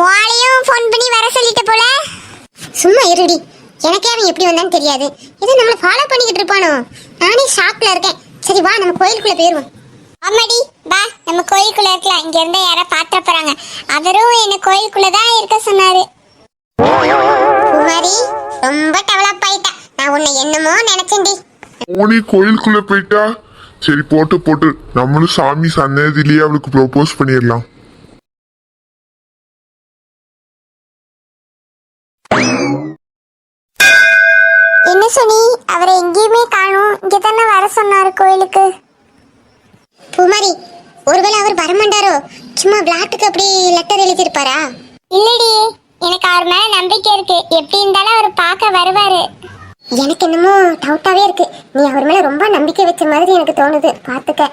வாலியும் phone பண்ணி வர சொல்லிட்ட போல? சும்மா இருடி. எனக்கே அவன் எப்படி வந்தான்னு தெரியாது. ஏதோ நம்மளை ஃபாலோ பண்ணிக்கிட்டு இருப்பானோ? நானே ஷாக்ல இருக்கேன். சரி வா நம்ம கோயிலுக்குள்ள போயிருவோம். ஆமாடி வா நம்ம கோயிலுக்குள்ள இருக்கலாம். இங்க இருந்தா யாரா பாத்திர போறாங்க. அவரும் என்ன கோயிலுக்குள்ள தான் இருக்க சொன்னாரு. குமாரி ரொம்ப டெவலப் ஆயிட்டா. நான் உன்னை என்னமோ நினைச்சேன்டி. மோனி கோயிலுக்குள்ள போயிட்டா? சரி போட்டு போட்டு. நம்மளும் சாமி சன்னதிலேயே அவளுக்கு ப்ரோபோஸ் பண்ணிடலாம். என்ன சொன்னி அவரை எங்கேயுமே காணும். இங்க தானே வர சொன்னாரு கோயிலுக்கு. குமாரி ஒருவேளை அவர் வரமாட்டாரோ சும்மா விளாட்டுக்கு அப்படி லெட்டர் எழுதியிருப்பாரா? இல்லடி எனக்கு அவர் மேல நம்பிக்கை இருக்கு. எப்படி இருந்தாலும் அவர் பார்க்க வருவாரு. எனக்கு என்னமோ டவுட்டாவே இருக்கு. நீ அவர் மேல ரொம்ப நம்பிக்கை வச்ச மாதிரி எனக்கு தோணுது. பாத்துக்க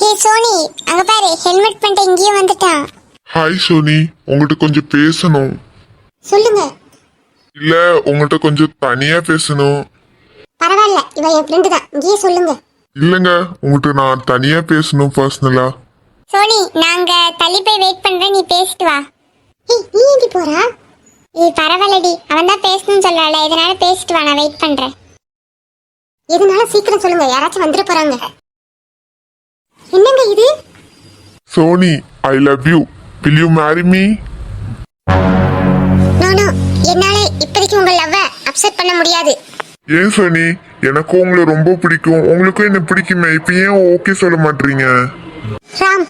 ஹே சோனி அங்க பாரு ஹெல்மெட் பண்ணிட்டு இங்கேயும் வந்துட்டான். ஹாய் சோனி. உங்கள்கிட்ட கொஞ்சம் பேசணும். சொல்லுங்க. இல்ல உங்கள்கிட்ட கொஞ்சம் தனியா பேசணும். பரவாயில்ல இவ என் ஃப்ரெண்டு தான். இங்கேயே சொல்லுங்க. இல்லைங்க உங்கள்கிட்ட நான் தனியா பேசணும் பர்சனலா சோனி நாங்க தள்ளி போய் வெயிட் பண்றேன் நீ பேசிட்டு வா. ஏய் நீ ஏண்டி போறா? இது பரவாயில்லடி அவன் தான் பேசணும்னு சொல்லல இதனால பேசிட்டு வா நான் வெயிட் பண்றேன். எதுனாலும் சீக்கிரம் சொல்லுங்க யாராச்சும் வந்துட போறாங்க. என்னங்க இது? Soni I love you will you marry me no no என்னால உங்க லவ்வை அப்செட் பண்ண முடியாது. ஏன் சோனி? எனக்கும் உங்களை ரொம்ப பிடிக்கும். உங்களுக்கும் என்ன பிடிக்குமே? இப்போ ஏன் ஓகே சொல்ல மாட்டீங்க ராம்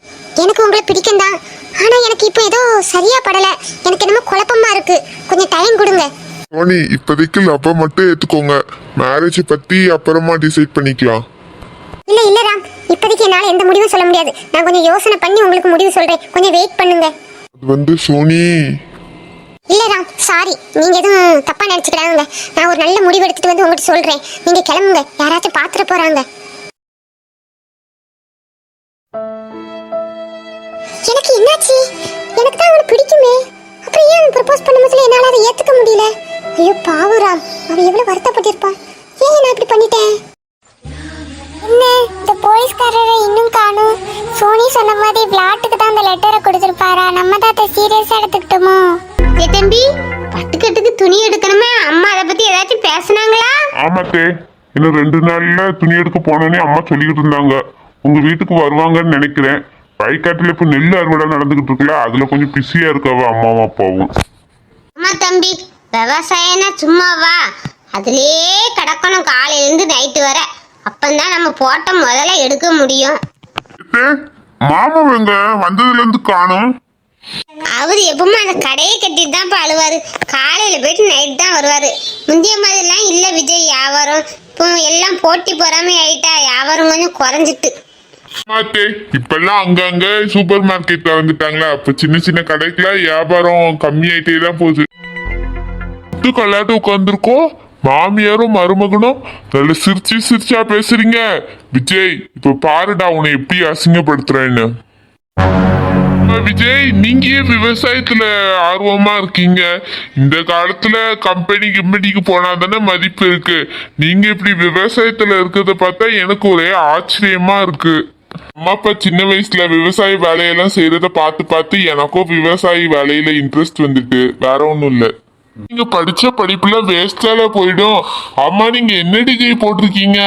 எனக்கு உங்களை பிடிக்கும் தான் ஆனா எனக்கு இப்போ ஏதோ சரியா படல. எனக்கு என்னமோ குழப்பமா இருக்கு. கொஞ்சம் டைம் கொடுங்க. சோனி இப்போதைக்கு லவ்வை மட்டும் ஏத்துக்கோங்க. மேரேஜ் பத்தி அப்புறமா டிசைட் பண்ணிக்கலாம். இல்ல இல்ல ராம். இப்போதைக்கு என்னால எந்த முடிவும் சொல்ல முடியாது. நான் கொஞ்சம் யோசனை பண்ணி உங்களுக்கு முடிவு சொல்றேன். கொஞ்சம் வெயிட் பண்ணுங்க. அது வந்து சோனி இல்ல ராம் சாரி நீங்க எதுவும் தப்பா நினைச்சுக்கிறாங்க நான் ஒரு நல்ல முடிவு எடுத்துட்டு வந்து உங்ககிட்ட சொல்றேன். நீங்க கிளம்புங்க. யாராச்சும் பாத்துட போறாங்க. எனக்கு என்னாச்சு? எனக்கு தான் அவனை பிடிக்குமே. அப்புறம் ஏன் அவன் ப்ரப்போஸ் பண்ணும்போது என்னால் அதை ஏற்றுக்க முடியல? ஐயோ பாவம் ராம். அவன் எவ்வளோ வருத்தப்பட்டிருப்பா ஏன் நான் இப்படி பண்ணிட்டேன்? என்ன இந்த போலீஸ்காரரை இன்னும் காணும்? சோனி சொன்ன மாதிரி விளாட்டுக்கு தான் அந்த லெட்டரை கொடுத்துருப்பாரா? நம்ம தான் அதை சீரியஸா எடுத்துக்கிட்டோமோ? ஏ தம்பி பட்டுக்கட்டுக்கு துணி எடுக்கணுமே? அம்மா அதை பத்தி ஏதாச்சும் பேசுனாங்களா? ஆமாத்தே இன்னும் ரெண்டு நாள்ல துணி எடுக்க போனோன்னே அம்மா சொல்லிக்கிட்டு இருந்தாங்க. உங்க வீட்டுக்கு வருவாங்கன்னு நினைக்கிறேன். வயக்காட்டுல இப்ப நெல் அறுவடை நடந்துகிட்டு இருக்குல்ல அதுல கொஞ்சம் பிஸியா இருக்காவ அம்மாவும் அப்பாவும். அம்மா தம்பி விவசாயம்னா சும்மாவா? அதுலயே கிடக்கணும் காலையிலேருந்து நைட்டு வர. அப்பந்தான் நம்ம போட்ட முதல்ல எடுக்க முடியும். மாமா எங்க வந்ததுல இருந்து காணும். அவர் எப்பவுமே அந்த கடையை கட்டிட்டு தான் அழுவாரு. காலையில போயிட்டு நைட் தான் வருவாரு. முந்தைய மாதிரிலாம் இல்ல விஜய் வியாபாரம் இப்போ எல்லாம் போட்டி பொறாமை ஆயிட்டா வியாபாரம் கொஞ்சம் குறைஞ்சிட்டு. மாத்தே இப்பெல்லாம் அங்கங்க சூப்பர் மார்க்கெட் வந்துட்டாங்களா அப்ப சின்ன சின்ன கடைக்குலாம் வியாபாரம் கம்மியாயிட்டே தான் போகுது. கல்லாட்டு உட்காந்துருக்கோம் மாமியாரும் மருமகனும் நல்ல சிரிச்சு சிரிச்சா பேசுறீங்க. விஜய் இப்ப பாருடா உன்னை எப்படி அசிங்கப்படுத்துறேன்னு. விஜய் நீங்க ஏன் விவசாயத்துல ஆர்வமா இருக்கீங்க? இந்த காலத்துல கம்பெனி கிம்பெனிக்கு போனா தானே மதிப்பு இருக்கு. நீங்க இப்படி விவசாயத்துல இருக்கிறத பார்த்தா எனக்கு ஒரே ஆச்சரியமா இருக்கு. அம்மா அப்பா சின்ன வயசுல விவசாய வேலையெல்லாம் செய்யறத பார்த்து பார்த்து எனக்கும் விவசாய வேலையில இன்ட்ரெஸ்ட் வந்துட்டு வேற ஒன்றும் இல்லை. நீங்க படிச்ச படிப்புல வேஸ்டால போயிடும். அம்மா நீங்க என்ன டிகிரி போட்டிருக்கீங்க?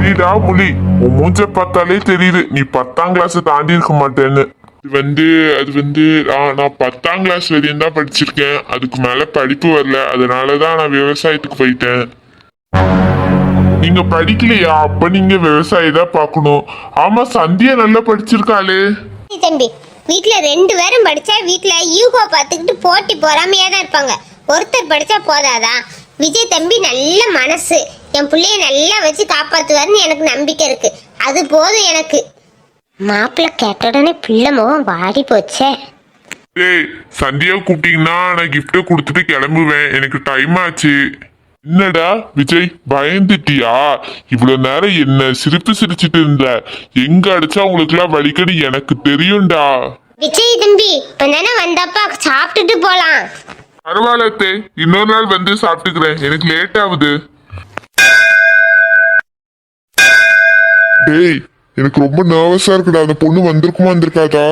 நீடா முலி உன் மூஞ்ச பார்த்தாலே தெரியுது. நீ பத்தாம் கிளாஸ் தாண்டி இருக்க மாட்டேன்னு. இது வந்து அது வந்து நான் நான் பத்தாம் கிளாஸ் வரையும் தான் படிச்சிருக்கேன். அதுக்கு மேல படிப்பு வரல. அதனால தான் நான் விவசாயத்துக்கு போயிட்டேன். நீங்க படிக்கலையா? அப்ப நீங்க விவசாயி தான் பார்க்கணும். ஆமா சந்தியா நல்லா படிச்சிருக்காளே. சரி தம்பி. வீட்டில் ரெண்டு பேரும் படித்தா வீட்டில் யூகோ பார்த்துக்கிட்டு போட்டி பொறாமையா தான் இருப்பாங்க. ஒருத்தர் படித்தா போதாதா? விஜய் தம்பி நல்ல மனசு. என் பிள்ளைய நல்லா வச்சு காப்பாற்றுவாருன்னு எனக்கு நம்பிக்கை இருக்குது அது போதும் எனக்கு. மாப்பிள்ளை கேட்ட உடனே பிள்ளை முகம் வாடி போச்சே. டேய் சந்தியா கூப்பிட்டீங்கன்னா நான் கிஃப்ட்டை கொடுத்துட்டு கிளம்புவேன். எனக்கு டைம் ஆச்சு. என்னடா விஜய் பயந்துட்டியா? இவ்வளவு நேரம் என்ன சிரிப்பு சிரிச்சிட்டு இருந்த? எங்க அடிச்சா உங்களுக்குலாம் வலிக்கடி எனக்கு தெரியும்டா. விஜய் தம்பி இப்ப தானே வந்தப்பா சாப்பிட்டுட்டு போலாம். பரவாயில்ல அத்தே இன்னொரு நாள் வந்து சாப்பிட்டுக்கிறேன். எனக்கு லேட் ஆகுது. டேய் எனக்கு ரொம்ப நர்வஸா இருக்குடா. அந்த பொண்ணு வந்திருக்குமா வந்திருக்காதா?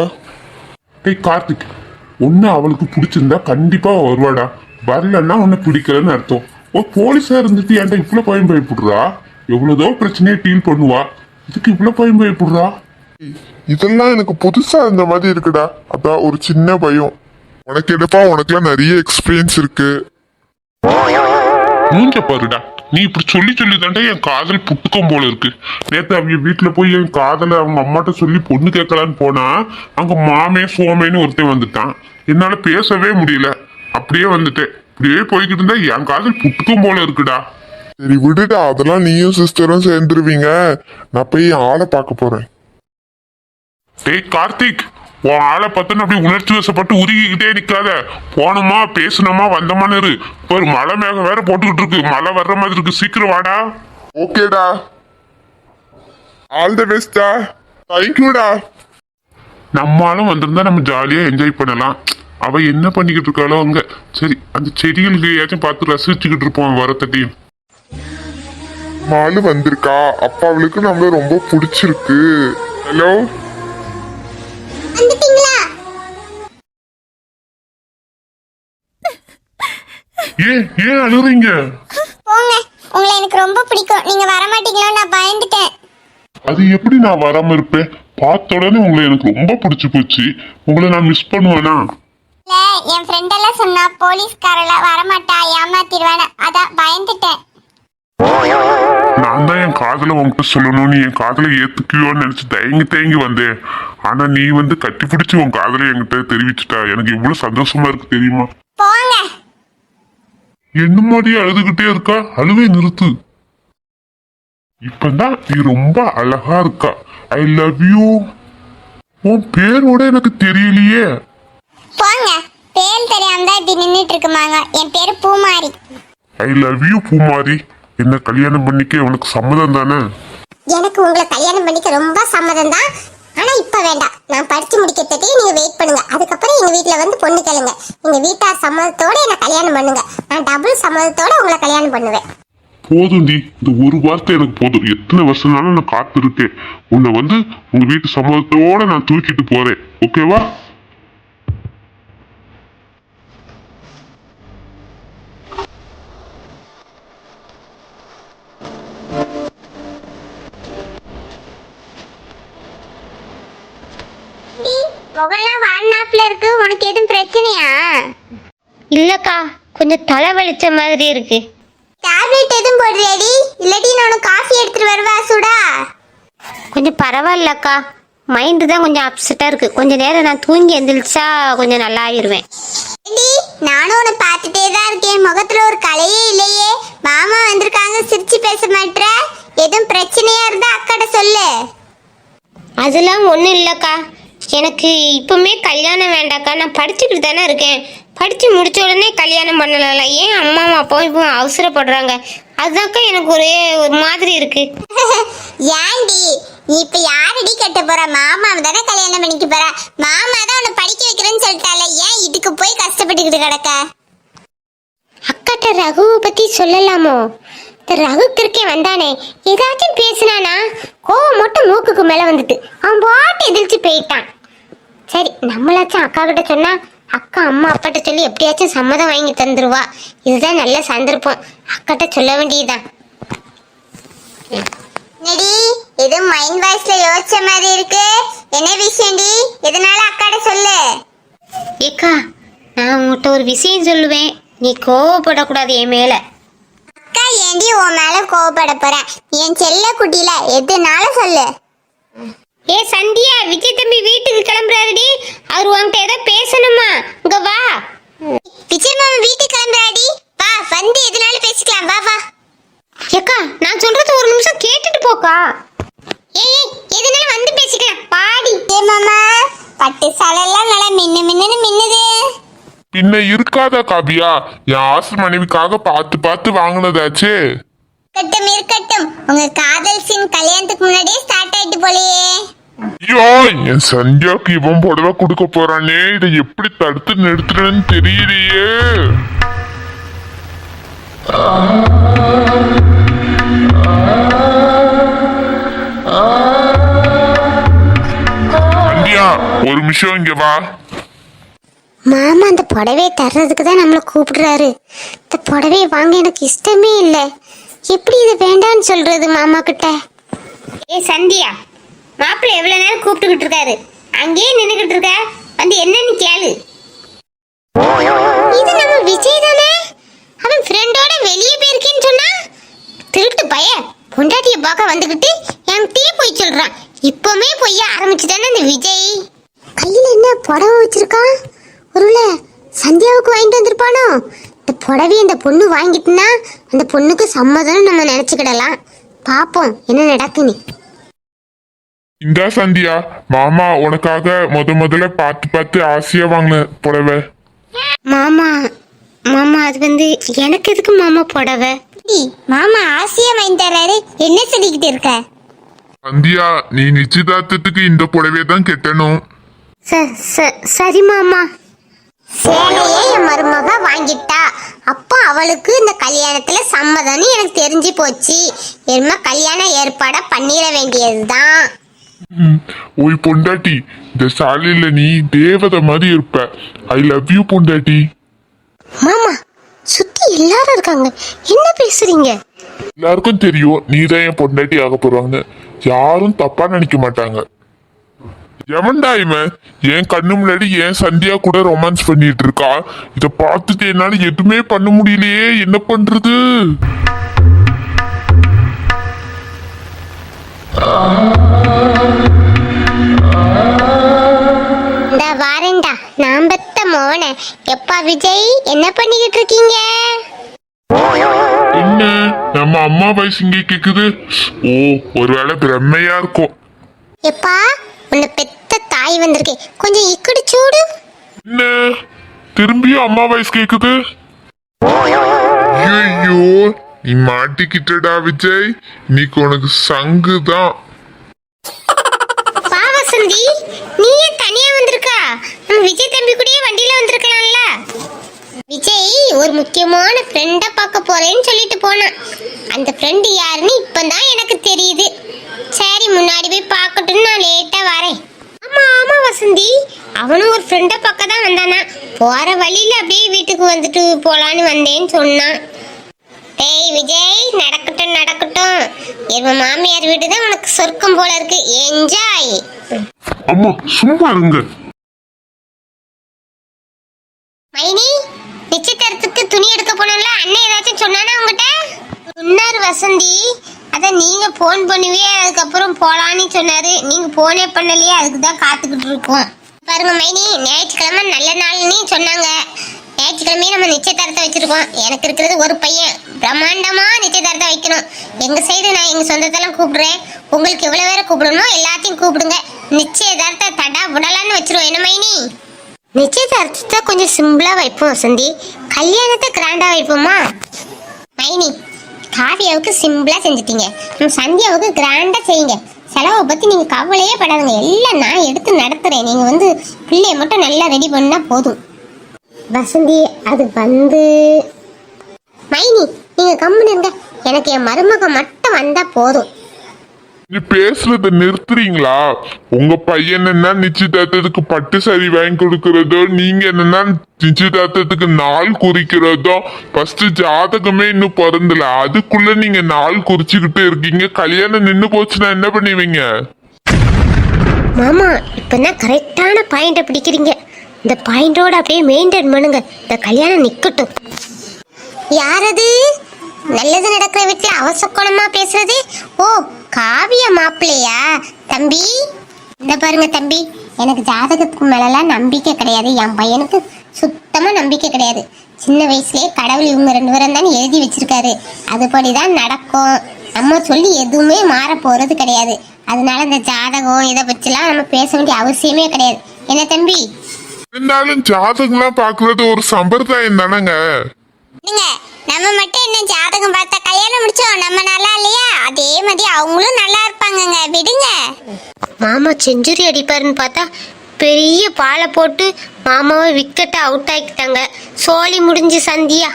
டேய் கார்த்திக் ஒன்று அவளுக்கு பிடிச்சிருந்தா கண்டிப்பா வருவாடா. வரலன்னா உன்னை பிடிக்கலன்னு அர்த்தம். ஓ போலீஸா இருந்துட்டு ஏன்டா இவ்வளவு பயம் பயப்படுறா? எவ்வளவுதோ பிரச்சனையை டீல் பண்ணுவா? இதுக்கு இவ்வளவு பயம் பயப்படுறா? இதெல்லாம் எனக்கு புதுசா இருந்த மாதிரி இருக்குடா. அதான் ஒரு சின்ன பயம். உனக்கு எடுப்பா உனக்குலாம் நிறைய எக்ஸ்பீரியன்ஸ் இருக்கு. மூஞ்ச பாருடா. நீ இப்படி சொல்லி சொல்லி தாண்டா என் காதல் புட்டுக்கும் போல இருக்கு. நேத்து அவங்க வீட்டுல போய் என் காதலை அவங்க அம்மாட்ட சொல்லி பொண்ணு கேட்கலான்னு போனா அங்க மாமே சோமேன்னு ஒருத்தன் வந்துட்டான். என்னால பேசவே முடியல. அப்படியே வந்துட்டேன். இப்படியே போய்கிட்டு இருந்தா என் காதல் புட்டுக்கும் போல இருக்குடா. சரி விடுடா அதெல்லாம் நீயும் சிஸ்டரும் சேர்ந்துருவீங்க. நான் போய் ஆளை பார்க்க போறேன். டேய் கார்த்திக் உன் ஆளை பார்த்தோன்னு அப்படியே உணர்ச்சி வசப்பட்டு உருகிக்கிட்டே நிக்காத. போனோமா பேசணுமா வந்தோமான்னு இரு. ஒரு மழை மேகம் வேற போட்டுக்கிட்டு இருக்கு. மழை வர்ற மாதிரி இருக்கு. சீக்கிரம் வாடா. ஓகேடா. ஆல் தி பெஸ்டா தேங்க்யூடா நம்மளும் வந்திருந்தா நம்ம ஜாலியா என்ஜாய் பண்ணலாம். அவ என்ன பண்ணிக்கிட்டு இருக்காளோ அங்க. சரி அந்த செடிகளுக்கு ஏதாச்சும் பார்த்து ரசிச்சுக்கிட்டு இருப்போம் வரத்தட்டியும் மாலு வந்திருக்கா. அப்பா அவளுக்கு நம்மள ரொம்ப பிடிச்சிருக்கு. ஹலோ ஏன் ஏன் அழுறீங்க போங்க. உங்களை எனக்கு ரொம்ப பிடிக்கும். நீங்க வர மாட்டீங்களோ நான் பயந்துட்டேன். அது எப்படி நான் வராம இருப்பேன்? பார்த்த உடனே உங்களை எனக்கு ரொம்ப பிடிச்சு போச்சு. உங்களை நான் மிஸ் பண்ணுவேனா? என் ஃப்ரெண்ட் எல்லாம் சொன்னா போலீஸ்காரல வரமாட்டா ஏமாத்திடுவேன்னு. அதான் பயந்துட்டேன். நான் தான் என் காதலை உன்கிட்ட சொல்லணும்னு என் காதலை ஏத்துக்குவோன்னு நினைச்சு தயங்கி தயங்கி வந்தேன். ஆனா நீ வந்து கட்டி பிடிச்சு உன் காதலை என்கிட்ட தெரிவிச்சுட்டா எனக்கு எவ்வளவு சந்தோஷமா இருக்கு தெரியுமா? போங்க. என்ன மாதிரியே அழுதுகிட்டே இருக்கா? அழுவே நிறுத்து. இப்பதான் நீ ரொம்ப அழகா இருக்கா? ஐ லவ் யூ உன் பேரோட எனக்கு தெரியலையே. போங்க. பேர் தெரியாம தான் இப்படி நின்றுட்டு இருக்குமாங்க. என் பேரு பூமாரி. ஐ லவ் யூ பூமாரி. என்ன கல்யாணம் பண்ணிக்க உனக்கு சம்மதம் தானே? எனக்கு உங்களை கல்யாணம் பண்ணிக்க ரொம்ப சம்மதம் தான். ஆனா இப்ப வேண்டாம். நான் படிச்சு முடிக்கிறதுக்கே நீங்க வெயிட் பண்ணுங்க. அதுக்கப்புறம் எங்க வீட்ல வந்து பொண்ணு கேளுங்க. எங்க வீட்டார் சம்மதத்தோட என்ன கல்யாணம் பண்ணுங்க. நான் டபுள் சம்மதத்தோட உங்களை கல்யாணம் பண்ணுவேன். போதும்டி இந்த ஒரு வார்த்தை எனக்கு போதும். எத்தனை வருஷம்னாலும் நான் காத்திருக்கேன். உன்னை வந்து உங்க வீட்டு சம்மதத்தோட நான் தூக்கிட்டு போறேன். ஓகேவா முகம்லாம் வாழ்நாப்புல இருக்கு. உனக்கு எதுவும் பிரச்சனையா? இல்லக்கா கொஞ்சம் தலை வலிச்ச மாதிரி இருக்கு. டேப்லெட் எதுவும் போடுறியாடி? இல்லாட்டி நான் காஃபி எடுத்துட்டு வருவா சுடா? கொஞ்சம் பரவாயில்லக்கா. மைண்டு தான் கொஞ்சம் அப்செட்டாக இருக்கு. கொஞ்ச நேரம் நான் தூங்கி எந்திரிச்சா கொஞ்சம் நல்லா ஆயிருவேன் ஏடி நானும் உன்னை பார்த்துட்டே தான் இருக்கேன். முகத்துல ஒரு கலையே இல்லையே. மாமா வந்திருக்காங்க சிரிச்சு பேச மாட்ற. எதுவும் பிரச்சனையா இருந்தா அக்காட்ட சொல்லு. அதெல்லாம் ஒன்றும் இல்லைக்கா. எனக்கு இப்பவுமே கல்யாணம் வேண்டாக்கா நான் படிச்சுக்கிட்டு தானே இருக்கேன். படித்து முடிச்ச உடனே கல்யாணம் பண்ணலாம்ல. ஏன் அம்மாவும் அப்பாவும் இப்போ அவசரப்படுறாங்க? அதுதான்க்கா எனக்கு ஒரே ஒரு மாதிரி இருக்கு. ஏன்டி நீ இப்ப யாரடி கட்ட போற? மாமாவை தானே கல்யாணம் பண்ணிக்க போற? மாமா தான் உன்னை படிக்க வைக்கிறேன்னு சொல்லிட்டால ஏன் இதுக்கு போய் கஷ்டப்பட்டுக்கிட்டு கிடக்க? அக்காட்ட ரகுவை பற்றி சொல்லலாமோ? ரகு கிருக்கே வந்தானே. ஏதாச்சும் பேசினானா கோவம் மட்டும் மூக்குக்கு மேலே வந்துட்டு அவன் பாட்டு எதிர்த்து போயிட்டான். சரி நம்மளாச்சும் அக்கா கிட்ட சொன்னா அக்கா அம்மா அப்பாட்ட சொல்லி எப்படியாச்சும் சம்மதம் வாங்கி தந்துருவா. இதுதான் நல்ல சந்தர்ப்பம். அக்காட்ட சொல்ல வேண்டியதுதான். நெடி இது மைண்ட் வாய்ஸ்ல யோசிச்ச மாதிரி இருக்கு? என்ன விஷயம்டி? எதனால அக்காட்ட சொல்லு? ஏக்கா நான் உங்கள்கிட்ட ஒரு விஷயம் சொல்லுவேன். நீ கோவப்படக்கூடாது என் மேலே. அக்கா ஏண்டி உன் மேல கோவப்பட போறேன் என் செல்ல குட்டியில எதுனால சொல்லு? ஏ சந்தியா விஜய் தம்பி வீட்டுக்கு கிளம்புறாருடி. அவர் உன்கிட்ட ஏதோ பேசணுமா? இங்க வா. விஜய் மாமா வீட்டுக்கு கிளம்புறாடி வா வந்து எதுனால பேசிக்கலாம். வா வா. ஏக்கா நான் சொல்றது ஒரு நிமிஷம் கேட்டுட்டு போக்கா. ஏய் ஏய், எதுனாலும் வந்து பேசிக்கலாம். பாடி. ஏ மாமா பட்டு சலெல்லாம் நல்லா மின்னு மின்னுன்னு மின்னுது. பின்ன இருக்காதா காபியா என் ஆசை மனைவிக்காக பார்த்து பார்த்து வாங்கினதாச்சே. இருக்கட்டும் இருக்கட்டும். உங்க காதல் சீன் கல்யாணத்துக்கு முன்னாடியே ஸ்டார்ட் ஆயிட்டு போலயே. ஐயோ என் சந்தியாவுக்கு இவன் புடவை கொடுக்க போறானே? இதை எப்படி தடுத்து நிறுத்துறேன்னு தெரியலையே. சந்தியா ஒரு நிமிஷம் இங்க வா. மாமா அந்த புடவையை தர்றதுக்கு தான் நம்மளை கூப்பிடுறாரு. இந்த புடவையை வாங்க எனக்கு இஷ்டமே இல்லை. எப்படி இது வேண்டான்னு சொல்றது மாமா கிட்ட? ஏ சந்தியா மாப்பிள்ளை எவ்வளவு நேரம் கூப்பிட்டுக்கிட்டு இருக்காரு? அங்கேயே நின்னுகிட்டு இருக்க? வந்து என்னன்னு கேளு. இது நம்ம விஜய் தானே? அவன் ஃப்ரெண்டோட வெளியே போயிருக்கேன்னு சொன்னா? திருட்டு பைய பொண்டாட்டிய பார்க்க வந்துகிட்டு என்கிட்டயே போய் சொல்றான். இப்பவுமே பொய்ய ஆரம்பிச்சுட்டானே அந்த விஜய். கையில என்ன புடவை வச்சிருக்கான்? ஒருவேளை சந்தியாவுக்கு வாங்கிட்டு வந்திருப்பானோ? இந்த புடவை அந்த பொண்ணு வாங்கிட்டுனா அந்த பொண்ணுக்கு சம்மதம்னு நம்ம நினைச்சுக்கிடலாம். பாப்போம் என்ன நடக்குன்னு. இந்தா சந்தியா மாமா உனக்காக முத முதல்ல பார்த்து பார்த்து ஆசையா வாங்கின புடவை. மாமா மாமா அது வந்து எனக்கு எதுக்கு மாமா புடவை? மாமா ஆசையா வாங்கி தர்றாரு என்ன சொல்லிக்கிட்டு இருக்க? சந்தியா நீ நிச்சயதார்த்தத்துக்கு இந்த புடவையை தான் கெட்டணும். ச- ச- சரி மாமா. சேலையே என் மருமக வாங்கிட்டா. அப்போ அவளுக்கு இந்த கல்யாணத்துல சம்மதம்னு எனக்கு தெரிஞ்சு போச்சு. என்ன கல்யாண ஏற்பாட பண்ணிட வேண்டியதுதான். ம், ஓய் பொண்டாட்டி இந்த சாலையில நீ தேவதை மாதிரி இருப்ப. ஐ லவ் யூ பொண்டாட்டி. மாமா சுத்தி எல்லாரும் இருக்காங்க. என்ன பேசுறீங்க? எல்லாருக்கும் தெரியும் நீ தான் என் பொண்டாட்டி ஆக போறாங்கன்னு. யாரும் தப்பா நினைக்க மாட்டாங்க. எவன்டா இவன்? என் கண்ணு முன்னாடி என் சந்தியா கூட ரொமான்ஸ் பண்ணிட்டு இருக்கா? இத பார்த்துட்டு என்னால எதுவுமே பண்ண முடியலையே. என்ன பண்றது? வாரேன்டா. நான் பெத்த மோன. எப்பா விஜய்? என்ன பண்ணிக்கிட்டு இருக்கீங்க? என்ன? நம்ம அம்மா வயசு இங்கே கேக்குது. ஓ ஒருவேளை பிரம்மையா இருக்கும் எப்பா? உன்னை பெத்த தாய் வந்திருக்கே. கொஞ்சம் இக்கடி சூடு. என்ன? திரும்பியும் அம்மா வயசு கேக்குது? ஐயோ நீ மாட்டிக்கிட்டடா விஜய். இன்னைக்கு உனக்கு சங்கு தான். வா வசந்தி நீ ஏன் தனியா வந்திருக்கா. நம்ம விஜய் தம்பி கூடயே வண்டியில வந்திருக்கலாம்ல. விஜய் ஒரு முக்கியமான ஃப்ரெண்ட பார்க்க போறேன்னு சொல்லிட்டு போனான். அந்த ஃப்ரெண்டு யாருன்னு இப்பதான் எனக்கு தெரியுது. சரி முன்னாடி போய் பார்க்கட்டும்னு நான் லேட்டா வரேன். ஆமா ஆமா வசந்தி. அவனும் ஒரு ஃப்ரெண்ட பார்க்க தான் வந்தானா. போற வழியில அப்படியே வீட்டுக்கு வந்துட்டு போலான்னு வந்தேன்னு சொன்னான். டேய் விஜய் நடக்கட்டும் நடக்கட்டும். என் மாமியார் வீடு தான் உனக்கு சொர்க்கம் போல இருக்கு. என்ஜாய் அம்மா சும்மா இருங்க. மைனி நிச்சயதார்த்தத்துக்கு துணி எடுக்க போனோம்ல? அண்ணன் ஏதாச்சும் சொன்னானா உங்ககிட்ட சொன்னாரு வசந்தி. அதான் நீங்க போன் பண்ணுவே அதுக்கப்புறம் போலான்னு சொன்னாரு. நீங்க போனே பண்ணலையே அதுக்கு தான் காத்துக்கிட்டு இருக்கோம். பாருங்க மைனி ஞாயிற்றுக்கிழமை நல்ல நாள்னு சொன்னாங்க. ஞாயிற்றுக்கிழமையே நம்ம நிச்சயதாரத்தை வச்சிருக்கோம். எனக்கு இருக்கிறது ஒரு பையன். பிரம்மாண்டமா நிச்சயதாரத்தை வைக்கணும். எங்க சைடு நான் எங்க சொந்தத்தெல்லாம் கூப்பிடுறேன். உங்களுக்கு எவ்வளவு பேரை கூப்பிடணும் எல்லாத்தையும் கூப்பிடுங்க. நிச்சயதார்த்த தடா விடலான்னு வச்சிருவோம். என்ன மைனி? நிச்சயதார்த்தத்தை கொஞ்சம் சிம்பிளா வைப்போம் வசந்தி கல்யாணத்தை கிராண்டா வைப்போமா? மைனி காவியாவுக்கு சிம்பிளா செஞ்சுட்டீங்க. சந்தியாவுக்கு கிராண்டா செய்யுங்க. செலவை பற்றி நீங்கள் கவலையே படாதுங்க. எல்லாம் நான் எடுத்து நடத்துகிறேன் நீங்கள் வந்து பிள்ளைய மட்டும் நல்லா ரெடி பண்ணால் போதும். வசந்தி அது வந்து மைனி நீங்கள் கம்முன்னு இருங்க. எனக்கு என் மருமகம் மட்டும் வந்தால் போதும். நீ பேசுறத நிறுத்துறீங்களா? உங்க பையன் என்ன நிச்சயதார்த்தத்துக்கு பட்டு சரி வாங்கி கொடுக்கறதோ நீங்க என்னன்னா நிச்சயதார்த்தத்துக்கு நாள் குறிக்கிறதோ ஃபர்ஸ்ட் ஜாதகமே இன்னும் பிறந்தல. அதுக்குள்ள நீங்க நாள் குறிச்சுக்கிட்டு இருக்கீங்க. கல்யாணம் நின்னு போச்சுன்னா என்ன பண்ணுவீங்க? மாமா இப்பதான் கரெக்டான பாயிண்ட பிடிக்கிறீங்க. இந்த பாயிண்டோட அப்படியே மெயின்டைன் பண்ணுங்க. இந்த கல்யாணம் நிக்கட்டும். யாரது நல்லது நடக்கிற வீட்டுல அவசக்கோணமா பேசுறது? ஓ காவிய மாப்பிள்ளையா? தம்பி? இந்த பாருங்க தம்பி எனக்கு ஜாதகத்துக்கு மேலலாம் நம்பிக்கை கிடையாது. என் பையனுக்கு சுத்தமா நம்பிக்கை கிடையாது. சின்ன வயசுலயே கடவுள் இவங்க ரெண்டு பேரும் தான் எழுதி வச்சிருக்காரு. அதுபடிதான் நடக்கும். நம்ம சொல்லி எதுவுமே மாற போறது கிடையாது. அதனால இந்த ஜாதகம் இதை பற்றிலாம் நம்ம பேச வேண்டிய அவசியமே கிடையாது. என்ன தம்பி? இருந்தாலும் ஜாதகம்லாம் பாக்குறது ஒரு சம்பிரதாயம் தானேங்க. நீங்க நம்ம மட்டும் என்ன ஜாதகம் பார்த்தா கல்யாணம் முடிச்சோம் நம்ம நல்லா இல்லையா? அதே மாதிரி அவங்களும் நல்லா இருப்பாங்கங்க. விடுங்க. மாமா செஞ்சுரி அடிப்பாருன்னு பார்த்தா பெரிய பாலை போட்டு மாமாவை விக்கெட்டை அவுட் ஆக்கிட்டாங்க. சோலி முடிஞ்சு சந்தியா.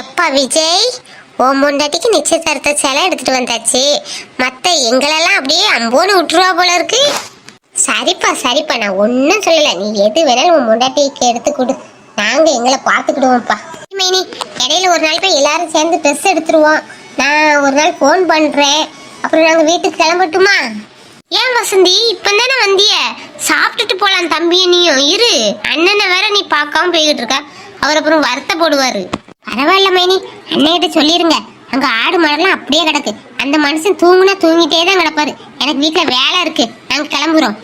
எப்பா விஜய்? உன் முண்டாட்டிக்கு நிச்சயதார்த்த சேலை எடுத்துட்டு வந்தாச்சு. மத்த எங்களெல்லாம் அப்படியே அம்போன்னு விட்டுருவா போல இருக்கு. சரிப்பா சரிப்பா. நான் ஒன்றும் சொல்லலை. நீ எது வேணாலும் உன் முண்டாட்டிக்கு எடுத்து கொடு. நாங்க எங்களை பார்த்துக்கிடுவோம்ப்பா. மைனி. இடையில ஒரு நாள் போய் எல்லாரும் சேர்ந்து ட்ரெஸ் எடுத்துருவோம். நான் ஒரு நாள் ஃபோன் பண்றேன். அப்புறம் நாங்க வீட்டுக்கு கிளம்பட்டுமா? ஏன் வசந்தி இப்பதானே வந்திய? சாப்பிட்டுட்டு போலாம் தம்பிய நீயும். இரு. அண்ணனை வேற நீ பார்க்காம போய்கிட்டு இருக்க. அவர் அப்புறம் வருத்த போடுவாரு. பரவாயில்ல மைனி. அண்ணன்கிட்ட சொல்லிருங்க. அங்க ஆடு மாடெல்லாம் அப்படியே கிடக்கு. அந்த மனுஷன் தூங்குனா தூங்கிட்டே தான் கிடப்பாரு. எனக்கு வீட்டுல வேலை இருக்கு. நாங்க கிளம்புறோம்.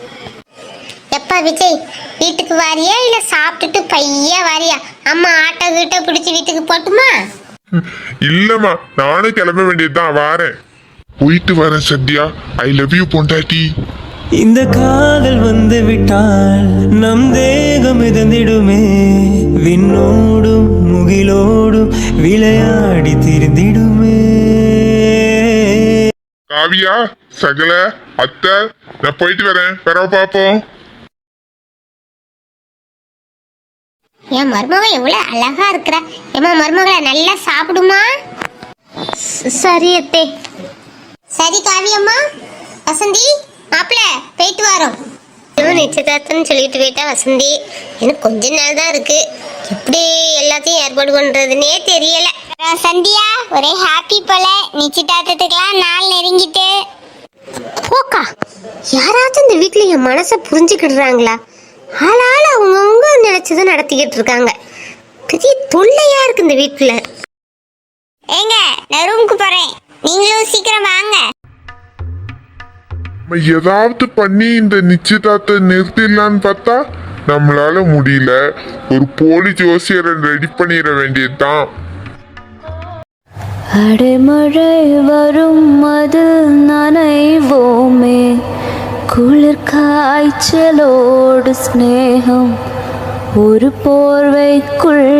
எப்பா விஜய் வீட்டுக்கு வாரியா இல்ல சாப்பிட்டுட்டு பையா வாரியா? அம்மா ஆட்டோ கிட்ட பிடிச்சி வீட்டுக்கு போட்டுமா? இல்லம்மா நானும் கிளம்ப வேண்டியதுதான் வாரேன். போயிட்டு வரேன் சத்யா ஐ லவ் யூ பொண்டாட்டி. இந்த காதல் வந்து விட்டால் நம் தேகம் மிதந்திடுமே விண்ணோடும் முகிலோடும் விளையாடி திரிந்திடுமே. காவியா சகல அத்தை நான் போயிட்டு வரேன். பிறகு பாப்போம். என் மருமக எவ்வளவு அழகா இருக்கிறா. ஏமா மருமகளை நல்லா சாப்பிடுமா? சரி அத்தே. சரி காவியம்மா. வசந்தி மாப்பிள்ள போயிட்டு வரோம். இன்னும் நிச்சயதார்த்தம்னு சொல்லிட்டு போயிட்டா வசந்தி. எனக்கு கொஞ்ச நாள் தான் இருக்கு. எப்படி எல்லாத்தையும் ஏற்பாடு பண்றதுன்னே தெரியல. சந்தியா ஒரே ஹாப்பி போல. நிச்சயதார்த்தத்துக்குலாம் நாள் நெருங்கிட்டு. போக்கா யாராச்சும் இந்த வீட்ல என் மனசை புரிஞ்சுக்கிடுறாங்களா? ஆளால அவங்கவுங்க நினைச்சதை நடத்திக்கிட்டு இருக்காங்க. பெரிய தொல்லையா இருக்கு இந்த வீட்டுல. ஏங்க நான் ரூமுக்கு போறேன். நீங்களும் சீக்கிரம் வாங்க. நம்ம ஏதாவது பண்ணி இந்த நிச்சயதார்த்தை நிறுத்திடலான்னு பார்த்தா நம்மளால முடியல. ஒரு போலி ஜோசியரை ரெடி பண்ணிட வேண்டியதுதான். அடைமழை வரும் அது நனைவோமே. குளிர் காய்ச்சலோடு ஸ்நேகம் ஒரு போர்வைக்குள்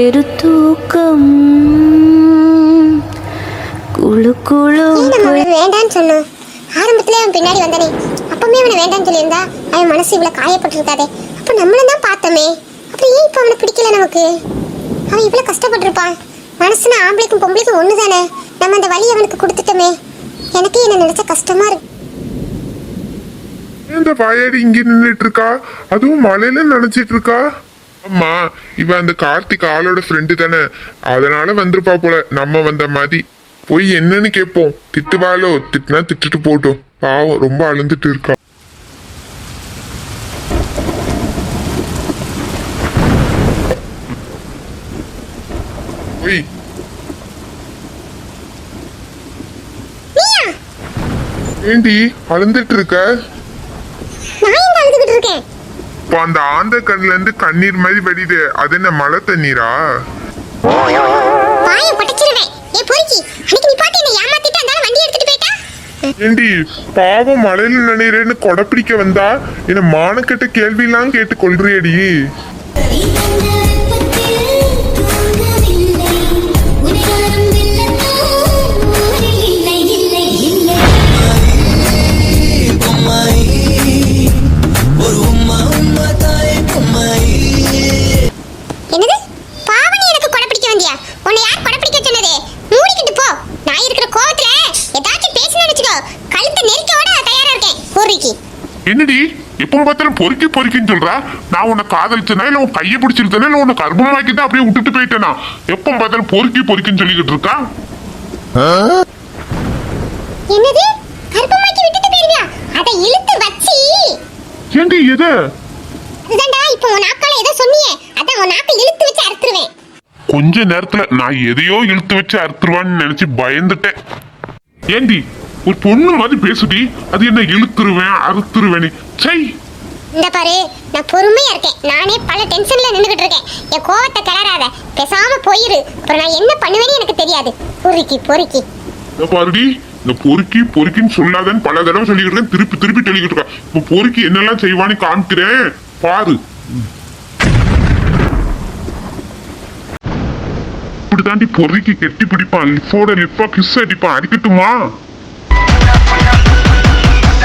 இரு தூக்கம். குழு குழு வேண்டான்னு சொன்னோம் ஆரம்பத்திலே அவன் பின்னாடி வந்தானே. அப்பவுமே அவனை வேண்டான்னு சொல்லியிருந்தா அவன் மனசு இவ்வளவு காயப்பட்டிருக்காதே. அப்ப நம்மளும் தான் பார்த்தோமே. அப்புறம் ஏன் இப்ப அவனை பிடிக்கல நமக்கு? அவன் இவ்வளவு கஷ்டப்பட்டிருப்பான். மனசுனா ஆம்பளைக்கும் பொம்பளைக்கும் தானே நம்ம அந்த வழி அவனுக்கு கொடுத்துட்டோமே. எனக்கே என்ன நினைச்சா கஷ்டமா இருக்கு. இந்த வாயாடி இங்க நின்னுட்டு இருக்கா அதுவும் மலையில நினைச்சிட்டு இருக்கா ஆமா இவ அந்த கார்த்திக் ஆளோட ஃப்ரெண்டு தானே. அதனால வந்திருப்பா போல. நம்ம வந்த மாதிரி. போய் என்னன்னு கேட்போம். திட்டுவாளோ? திட்டுனா திட்டுட்டு போட்டோம். பாவம் ரொம்ப அழுந்துட்டு இருக்கா. போய். ஏண்டி அழுந்துட்டு இருக்க? இருக்கேன் இப்போ அந்த ஆந்த கண்ணுல இருந்து கண்ணீர் மாதிரி வடியுது. அது என்ன மழை தண்ணீரா? வாயை படைச்சிருவேன் ஏ பொறுக்கி அன்னைக்கு நீ பாட்டு என்ன ஏமாத்திட்டு? அந்த வண்டி எடுத்துட்டு போயிட்டா? ஏண்டி பாவம் மழையில நினைறேன்னு கொடை பிடிக்க வந்தா? என்ன மானக்கெட்ட கேள்வியெல்லாம் கேட்டு கொள்றியடி என்னடி? எப்ப பார்த்தாலும் பொறுக்கி பொறுக்கின்னு சொல்றா? நான் உன்னை காதலிச்சனா? இல்ல உன் கையை பிடிச்சிருந்தேனா இல்ல உன்னை கர்ப்பமாக்கி தான் அப்படியே விட்டுட்டு போயிட்டேனா? எப்ப பார்த்தாலும் பொறுக்கி பொறுக்கின்னு சொல்லிக்கிட்டு இருக்கா? என்னது? கருப்பமாக்கி விட்டுட்டு போயிருவியா? அதை இழுத்து வச்சி. ஏண்டி எது? அதுதான்டா இப்போ உன் நாக்கால ஏதோ சொன்னியே. அதான் உன் நாக்கை இழுத்து வச்சு அறுத்துருவேன். கொஞ்ச நேரத்துல நான் எதையோ இழுத்து வச்சு அறுத்துருவான்னு நினைச்சு பயந்துட்டேன். ஏண்டி? ஒரு பொண்ணு மாதிரி பேசுடி. அது என்ன இழுத்துருவேன் அறுத்துருவேன் சை. இந்த பாரு நான் பொறுமையா இருக்கேன். நானே பல டென்ஷன்ல நின்னுகிட்டு இருக்கேன். என் கோவத்தை கிளறாத. பேசாம போயிரு. அப்புறம் நான் என்ன பண்ணுவேன்னு எனக்கு தெரியாது. பொறுக்கி பொறுக்கி. இதை பாருடி இந்த பொறுக்கி பொறுக்கின்னு சொல்லாதன்னு பல தடவை சொல்லிக்கிட்டு இருக்கேன். திருப்பி திருப்பி சொல்லிக்கிட்டு இருக்கேன் இப்போ பொறுக்கி என்னெல்லாம் செய்வான்னு காமிக்கிறேன். பாரு. இப்படி தாண்டி பொறுக்கி கெட்டி பிடிப்பான். லிஃபோட லிஃபா கிஸ் அடிப்பான். அடிக்கட்டுமா?